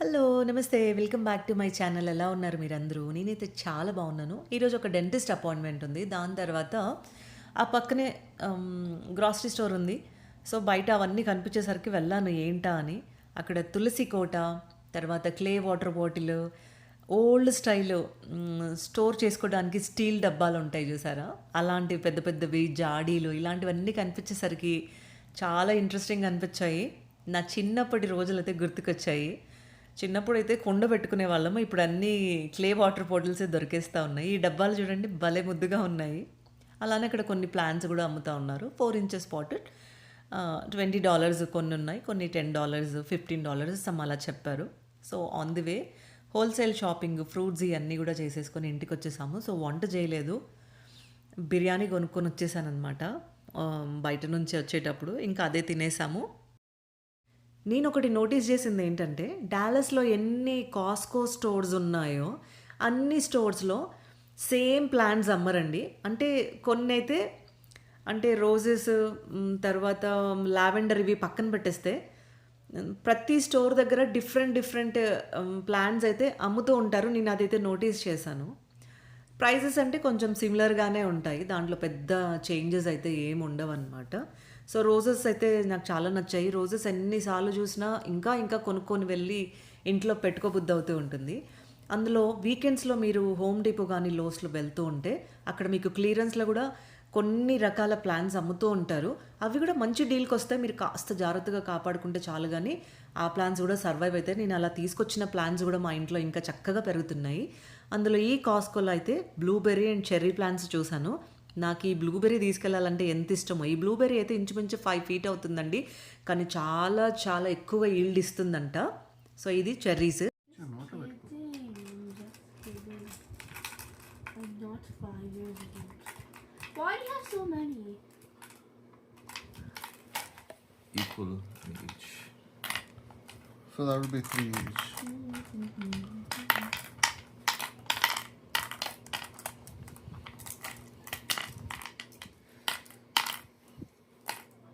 Hello నమస్తే. Welcome back to my channel ఎలా ఉన్నారు మీరందరూ? నేనైతే చాలా బాగున్నాను. ఈరోజు ఒక డెంటిస్ట్ అపాయింట్మెంట్ ఉంది. దాని తర్వాత ఆ పక్కనే um, గ్రాసరీ స్టోర్ ఉంది. సో బయట అవన్నీ కనిపించేసరికి వెళ్ళాను. ఏంటా అని. అక్కడ తులసి కోట తర్వాత clay water bottle old style store చేసుకోవడానికి స్టీల్ డబ్బాలు ఉంటాయి చూసారా? అలాంటి పెద్ద పెద్దవి జాడీలు ఇలాంటివన్నీ కనిపించేసరికి చాలా ఇంట్రెస్టింగ్ అనిపించాయి. నా చిన్నప్పటి రోజులైతే గుర్తుకొచ్చాయి. చిన్నప్పుడు అయితే కుండ పెట్టుకునే వాళ్ళము. ఇప్పుడు అన్నీ క్లే వాటర్ బాటిల్సే దొరికేస్తూ ఉన్నాయి. ఈ డబ్బాలు చూడండి భలే ముద్దుగా ఉన్నాయి. అలానే ఇక్కడ కొన్ని ప్లాన్స్ కూడా అమ్ముతూ ఉన్నారు. Four inches potted twenty dollars కొన్ని ఉన్నాయి. కొన్ని ten dollars fifteen dollars some అలా చెప్పారు. So on the way wholesale shopping fruits ఇవన్నీ కూడా చేసేసుకొని ఇంటికి వచ్చేసాము. సో వంట చేయలేదు. బిర్యానీ కొనుక్కొని వచ్చేసాను అనమాట బయట నుంచి వచ్చేటప్పుడు. ఇంకా అదే తినేసాము. నేను ఒకటి నోటీస్ చేసింది ఏంటంటే డాలస్లో ఎన్ని కాస్కో స్టోర్స్ ఉన్నాయో అన్ని స్టోర్స్లో సేమ్ ప్లాంట్స్ అమ్మరండి. అంటే కొన్ని అయితే అంటే రోజెస్ తర్వాత లావెండర్ ఇవి పక్కన పెట్టేస్తే ప్రతి స్టోర్ దగ్గర డిఫరెంట్ డిఫరెంట్ ప్లాంట్స్ అయితే అమ్ముతూ ఉంటారు. నేను అదైతే నోటీస్ చేశాను. ప్రైజెస్ అంటే కొంచెం సిమిలర్గానే ఉంటాయి. దాంట్లో పెద్ద చేంజెస్ అయితే ఏమి ఉండవు అనమాట సో రోజెస్ అయితే నాకు చాలా నచ్చాయి. రోజెస్ ఎన్నిసార్లు చూసినా ఇంకా ఇంకా కొనుక్కొని వెళ్ళి ఇంట్లో పెట్టుకోబుద్ధి అవుతూ ఉంటుంది. అందులో వీకెండ్స్లో మీరు హోమ్ డిపో కానీ లోస్లో వెళ్తూ ఉంటే అక్కడ మీకు క్లియరెన్స్లో కూడా కొన్ని రకాల ప్లాన్స్ అమ్ముతూ ఉంటారు. అవి కూడా మంచి డీల్కి వస్తే మీరు కాస్త జాగ్రత్తగా కాపాడుకుంటే చాలు కానీ ఆ ప్లాన్స్ కూడా సర్వైవ్ అయితే నేను అలా తీసుకొచ్చిన ప్లాన్స్ కూడా మా ఇంట్లో ఇంకా చక్కగా పెరుగుతున్నాయి. అందులో ఈ కాస్కోలో అయితే బ్లూబెర్రీ అండ్ చెర్రీ ప్లాంట్స్ చూశాను. నాకు ఈ బ్లూబెర్రీ తీసుకెళ్ళాలంటే ఎంత ఇష్టమో. ఈ బ్లూబెర్రీ అయితే ఇంచుమించు ఫైవ్ ఫీట్ అవుతుందండి. కానీ చాలా చాలా ఎక్కువ ఈల్డ్ ఇస్తుందంట. సో ఇది cherries. not five years ago. Why do you have so many? equal in each. So that would be three each.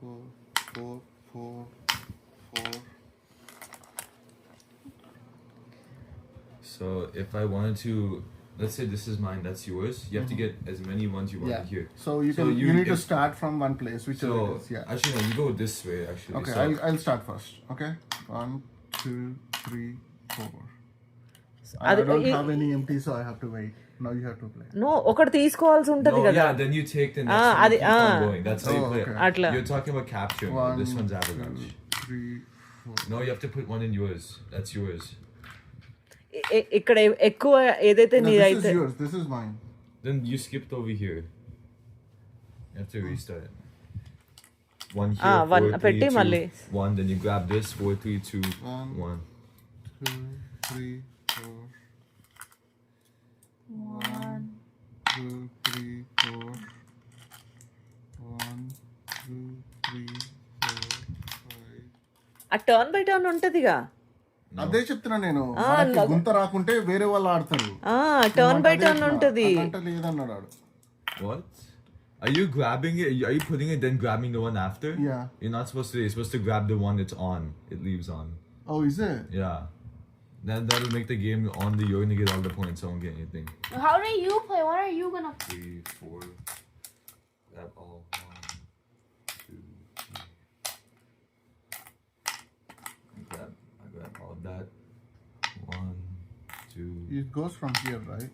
Four, four, four, four. So if I wanted to, let's say this is mine, that's yours. You have to get as many ones you want Yeah. here. So you So can you, you- need to if- start from one place, whichever So it is. Yeah. actually, no, you go this way. Actually, Okay, So, I'll I'll start first. Okay. One, two, three, four. I, I అది- don't ఈ- have any empty, so I have to wait. Now you have to play. No ఒకటి తీసుకోవాల్సి ఉంటుంది no, కదా yeah. Then you take the next Ah, one. adi- and keep on ah. going. That's how you Oh, play. okay. Atla. You're talking about capture. mode. One, this one's two, avalanche. ఇక్కడ ఎక్కువ ఏదైతే No, this నీదైతే is yours. This is mine. Then you skipped over here. You have to restart. One here. Ah, one- four, పెట్టి three, two, మళ్ళీ. One. Then you grab this. Four, three, two, One. one. Two, three, four. One. Two, three, four. One, two, three, four, five. ఆ turn by turn ఉంటదిగా అదే చెప్తున్నా నేను మనకి గుంత రాకుంటే వేరే వాళ్ళు ఆడతారు ఆ టర్న్ బై అదే టర్న్ చెప్తున్నా. ఉంటది అదంటే లేదన్నాడు ఆడు What? Are you grabbing it? Are you putting it then grabbing the one after? Yeah. You're not supposed to. You're supposed to grab the one that's on. It leaves on. Oh is it Yeah. Then that'll make the game on the. You're gonna get all the points. I won't get anything. How do you play? What are you gonna? Three, four. Grab all. One, two. It goes from here right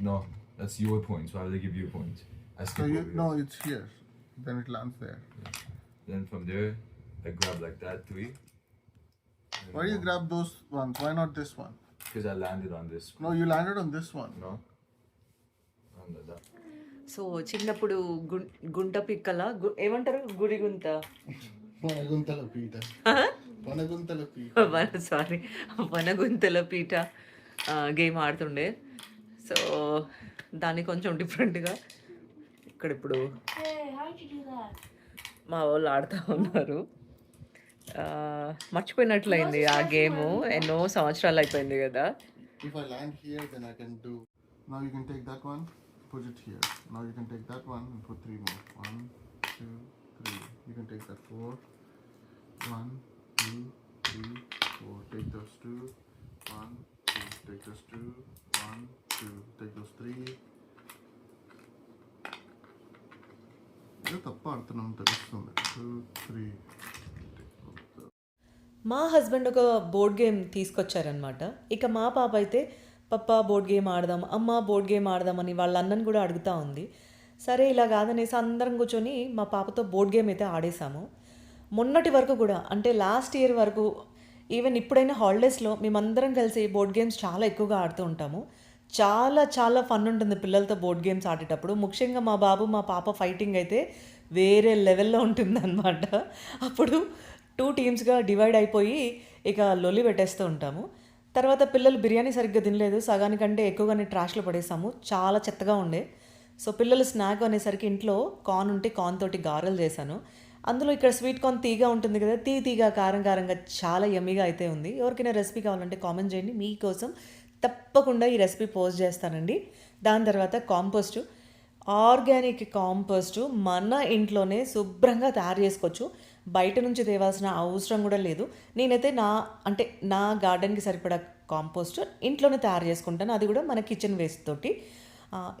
No, that's your points. Why would they give you a point? I skip so you over here. No it's here then it lands there Then from there, I grab like that three. Why you grab those ones why not this one Because I landed on this. No you landed on this one No. On the, that. So చిన్నప్పుడు గుం- గుంట పిక్కల గు- ఏమంటారు గుడి గుంత వనగుంతల పీట sorry వనగుంతల పీట game ఆడుతుండే. సో దాన్ని కొంచెం డిఫరెంట్గా ఇక్కడ ఇప్పుడు మా వాళ్ళు ఆడుతూ ఉన్నారు. మర్చిపోయినట్లయింది ఆ గేమ్ ఎన్నో సంవత్సరాలు అయిపోయింది కదా. One, two, three. You can take that four. One, two, three, four. Take those two. One, two. Take those two. One, two. Take those three. మా హస్బెండ్ ఒక బోర్డ్ గేమ్ తీసుకొచ్చారనమాట ఇక మా పాప అయితే పప్ప బోర్డ్ గేమ్ ఆడదాం అమ్మ బోర్డ్ గేమ్ ఆడదామని వాళ్ళ అన్నను కూడా అడుగుతూ ఉంది సరే ఇలా కాదనేసి అందరం కూర్చొని మా పాపతో బోర్డ్ గేమ్ అయితే ఆడేశాము మొన్నటి వరకు కూడా అంటే లాస్ట్ ఇయర్ వరకు ఈవెన్ ఇప్పుడైనా హాలిడేస్లో మేమందరం కలిసి బోర్డ్ గేమ్స్ చాలా ఎక్కువగా ఆడుతూ ఉంటాము. చాలా చాలా ఫన్ ఉంటుంది పిల్లలతో బోర్డ్ గేమ్స్ ఆడేటప్పుడు. ముఖ్యంగా మా బాబు మా పాప ఫైటింగ్ అయితే వేరే లెవెల్లో ఉంటుందన్నమాట. అప్పుడు టూ టీమ్స్గా డివైడ్ అయిపోయి ఇక లొల్లి పెట్టేస్తూ ఉంటాము. తర్వాత పిల్లలు బిర్యానీ సరిగ్గా తినలేదు. సగానికంటే ఎక్కువగానే ట్రాష్లో పడేసాము చాలా చెత్తగా ఉండే. సో పిల్లలు స్నాక్ అనేసరికి ఇంట్లో కార్న్ ఉంటే కార్న్ తోటి గారెలు చేశాను. అందులో ఇక్కడ స్వీట్ కార్న్ తీగా ఉంటుంది కదా తీ తీగా కారం కారంగా చాలా యమ్మీగా అయితే ఉంది. ఎవరికైనా రెసిపీ కావాలంటే కామెంట్ చేయండి. మీకోసం తప్పకుండా ఈ రెసిపీ పోస్ట్ చేస్తానండి. దాని తర్వాత కాంపోస్ట్ ఆర్గానిక్ కాంపోస్ట్ మన ఇంట్లోనే శుభ్రంగా తయారు చేసుకోవచ్చు. బయట నుంచి తేవాల్సిన అవసరం కూడా లేదు. నేనైతే నా అంటే నా గార్డెన్కి సరిపడా కాంపోస్ట్ ఇంట్లోనే తయారు చేసుకుంటాను. అది కూడా మన కిచెన్ వేస్ట్ తోటి.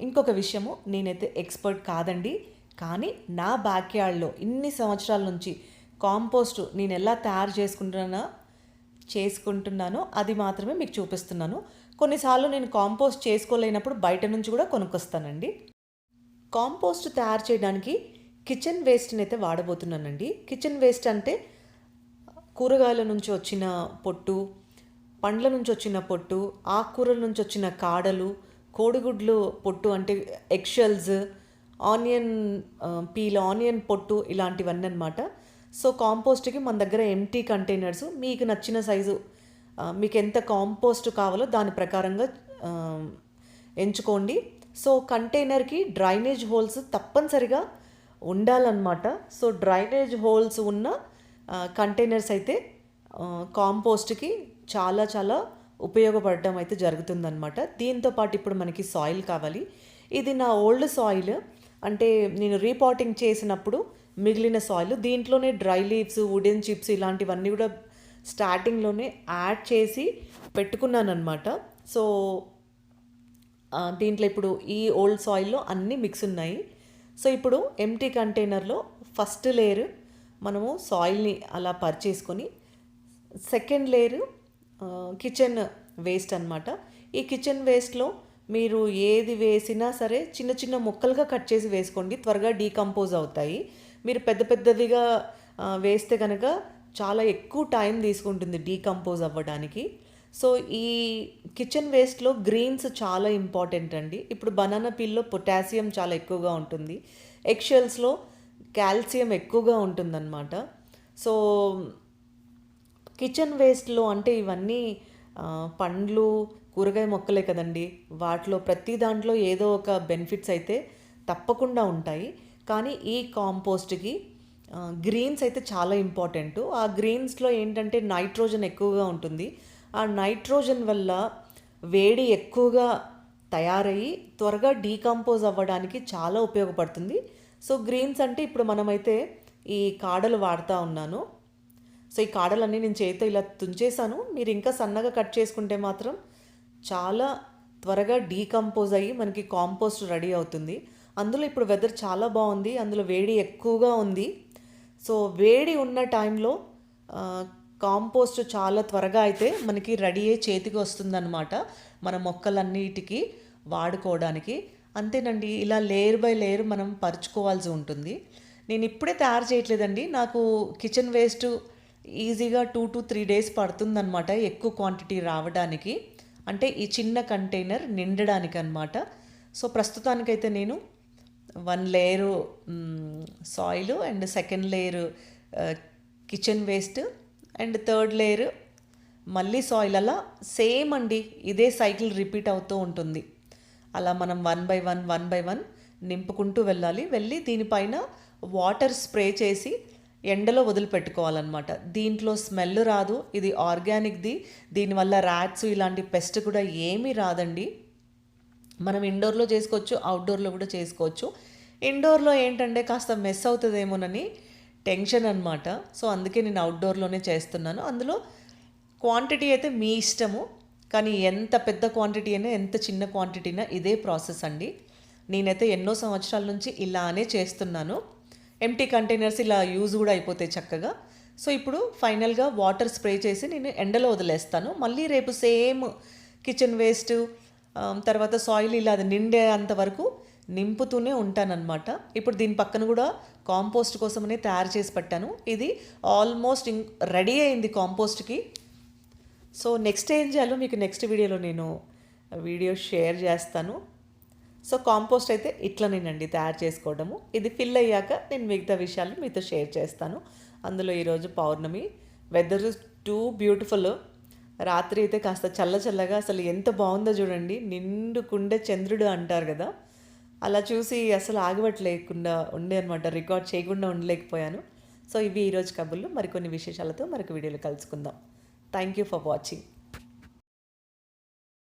ఇంకొక విషయము నేనైతే ఎక్స్పర్ట్ కాదండి. కానీ నా బ్యాక్యార్డ్లో ఇన్ని సంవత్సరాల నుంచి కాంపోస్ట్ నేను ఎలా తయారు చేసుకుంటున్నా చేసుకుంటున్నానో అది మాత్రమే మీకు చూపిస్తున్నాను. కొన్నిసార్లు నేను కాంపోస్ట్ చేసుకోలేనప్పుడు బయట నుంచి కూడా కొనుక్కొస్తానండి. కాంపోస్ట్ తయారు చేయడానికి కిచెన్ వేస్ట్ని అయితే వాడబోతున్నానండి. కిచెన్ వేస్ట్ అంటే కూరగాయల నుంచి వచ్చిన పొట్టు పండ్ల నుంచి వచ్చిన పొట్టు ఆకుకూరల నుంచి వచ్చిన కాడలు కోడిగుడ్లు పొట్టు అంటే ఎక్షల్స్ ఆనియన్ పీల్ ఆనియన్ పొట్టు ఇలాంటివన్నీ అనమాట సో కాంపోస్ట్కి మన దగ్గర ఎంటీ కంటైనర్స్ మీకు నచ్చిన సైజు మీకు ఎంత కాంపోస్ట్ కావాలో దాని ప్రకారంగా ఎంచుకోండి. సో కంటైనర్కి డ్రైనేజ్ హోల్స్ తప్పనిసరిగా ఉండాలన్నమాట. సో డ్రైనేజ్ హోల్స్ ఉన్న కంటైనర్స్ అయితే కాంపోస్ట్కి చాలా చాలా ఉపయోగపడడం అయితే జరుగుతుందన్నమాట. దీంతో పాటు ఇప్పుడు మనకి సాయిల్ కావాలి. ఇది నా ఓల్డ్ సాయిల్ అంటే నేను రీపాటింగ్ చేసినప్పుడు మిగిలిన సాయిల్ దీంట్లోనే డ్రై లీవ్స్ వుడెన్ చిప్స్ ఇలాంటివన్నీ కూడా స్టార్టింగ్లోనే యాడ్ చేసి పెట్టుకున్నాను అనమాట సో దీంట్లో ఇప్పుడు ఈ ఓల్డ్ సాయిల్లో అన్నీ మిక్స్ ఉన్నాయి. సో ఇప్పుడు ఎంటీ కంటైనర్లో ఫస్ట్ లేయర్ మనము సాయిల్ని అలా పరిచేసుకొని సెకండ్ లేయర్ కిచెన్ వేస్ట్ అనమాట ఈ కిచెన్ వేస్ట్లో మీరు ఏది వేసినా సరే చిన్న చిన్న ముక్కలుగా కట్ చేసి వేసుకోండి త్వరగా డీకంపోజ్ అవుతాయి. మీరు పెద్ద పెద్దవిగా వేస్తే కనుక చాలా ఎక్కువ టైం తీసుకుంటుంది డీకంపోజ్ అవ్వడానికి. సో ఈ కిచెన్ వేస్ట్లో గ్రీన్స్ చాలా ఇంపార్టెంట్ అండి. ఇప్పుడు బనానా పీల్లో పొటాషియం చాలా ఎక్కువగా ఉంటుంది. ఎక్షెల్స్లో కాల్షియం ఎక్కువగా ఉంటుందన్నమాట. సో కిచెన్ వేస్ట్లో అంటే ఇవన్నీ పండ్లు కూరగాయ మొక్కలే కదండి. వాటిలో ప్రతి దాంట్లో ఏదో ఒక బెనిఫిట్స్ అయితే తప్పకుండా ఉంటాయి. కానీ ఈ కాంపోస్ట్కి గ్రీన్స్ అయితే చాలా ఇంపార్టెంట్. ఆ గ్రీన్స్లో ఏంటంటే నైట్రోజన్ ఎక్కువగా ఉంటుంది. ఆ నైట్రోజన్ వల్ల వేడి ఎక్కువగా తయారయ్యి త్వరగా డీకంపోజ్ అవ్వడానికి చాలా ఉపయోగపడుతుంది. సో గ్రీన్స్ అంటే ఇప్పుడు మనమైతే ఈ కాడలు వాడుతూ ఉన్నాను. సో ఈ కాడలన్నీ నేను చేతితో ఇలా తుంచేసాను మీరు ఇంకా సన్నగా కట్ చేసుకుంటే మాత్రం చాలా త్వరగా డీకంపోజ్ అయ్యి మనకి కాంపోస్ట్ రెడీ అవుతుంది. అందులో ఇప్పుడు వెదర్ చాలా బాగుంది. అందులో వేడి ఎక్కువగా ఉంది. సో వేడి ఉన్న టైంలో కాంపోస్ట్ చాలా త్వరగా అయితే మనకి రెడీ అయ్యి చేతికి వస్తుందన్నమాట. మన మొక్కలన్నిటికీ వాడుకోవడానికి. అంతేనండి ఇలా లేయర్ బై లేయర్ మనం పరుచుకోవాల్సి ఉంటుంది. నేను ఇప్పుడే తయారు చేయట్లేదండి. నాకు కిచెన్ వేస్ట్ ఈజీగా టూ టు త్రీ డేస్ పడుతుందన్నమాట ఎక్కువ క్వాంటిటీ రావడానికి. అంటే ఈ చిన్న కంటైనర్ నిండడానికి అనమాట సో ప్రస్తుతానికైతే నేను one layer soil and second layer kitchen waste and third layer మళ్ళీ సాయిల్ అలా సేమ్ అండి. ఇదే సైకిల్ రిపీట్ అవుతూ ఉంటుంది. అలా మనం one by one one by one నింపుకుంటూ వెళ్ళాలి. వెళ్ళి దీనిపైన వాటర్ స్ప్రే చేసి ఎండలో వదిలిపెట్టుకోవాలన్నమాట. దీంట్లో స్మెల్ రాదు ఇది ఆర్గానిక్ది దీనివల్ల ర్యాట్స్ ఇలాంటి పెస్ట్ కూడా ఏమీ రాదండి. మనం ఇండోర్లో చేసుకోవచ్చు అవుట్డోర్లో కూడా చేసుకోవచ్చు. ఇండోర్లో ఏంటంటే కాస్త మెస్ అవుతుందేమోనని టెన్షన్ అనమాట సో అందుకే నేను అవుట్డోర్లోనే చేస్తున్నాను. అందులో క్వాంటిటీ అయితే మీ ఇష్టము కానీ ఎంత పెద్ద క్వాంటిటీ అయినా ఎంత చిన్న క్వాంటిటీ అయినా ఇదే ప్రాసెస్ అండి. నేనైతే ఎన్నో సంవత్సరాల నుంచి ఇలానే చేస్తున్నాను. ఎంటీ కంటైనర్స్ ఇలా యూజ్ కూడా అయిపోతాయి చక్కగా. సో ఇప్పుడు ఫైనల్గా వాటర్ స్ప్రే చేసి నేను ఎండలో వదిలేస్తాను. మళ్ళీ రేపు సేమ్ కిచెన్ వేస్ట్ తర్వాత సాయిల్ ఇలా అది నిండే అంతవరకు నింపుతూనే ఉంటానన్నమాట. ఇప్పుడు దీని పక్కన కూడా కాంపోస్ట్ కోసమనే తయారు చేసి పెట్టాను. ఇది ఆల్మోస్ట్ రెడీ అయింది కాంపోస్ట్కి సో నెక్స్ట్ ఏం చేయాలో మీకు నెక్స్ట్ వీడియోలో నేను వీడియో షేర్ చేస్తాను. సో కాంపోస్ట్ అయితే ఇట్లనేనండి తయారు చేసుకోవడము. ఇది ఫిల్ అయ్యాక నేను మిగతా విషయాలు మీతో షేర్ చేస్తాను. అందులో ఈరోజు పౌర్ణమి వెదర్ టూ బ్యూటిఫుల్. రాత్రి అయితే కాస్త చల్ల చల్లగా అసలు ఎంత బాగుందో చూడండి. నిండుకుండే చంద్రుడు అంటారు కదా. అలా చూసి అసలు ఆగబట్టలేకుండా ఉండే అనమాట రికార్డ్ చేయకుండా ఉండలేకపోయాను. సో ఇవి ఈరోజు కబుర్లు. మరికొన్ని విశేషాలతో మరొక వీడియోలో కలుసుకుందాం. Thank you for watching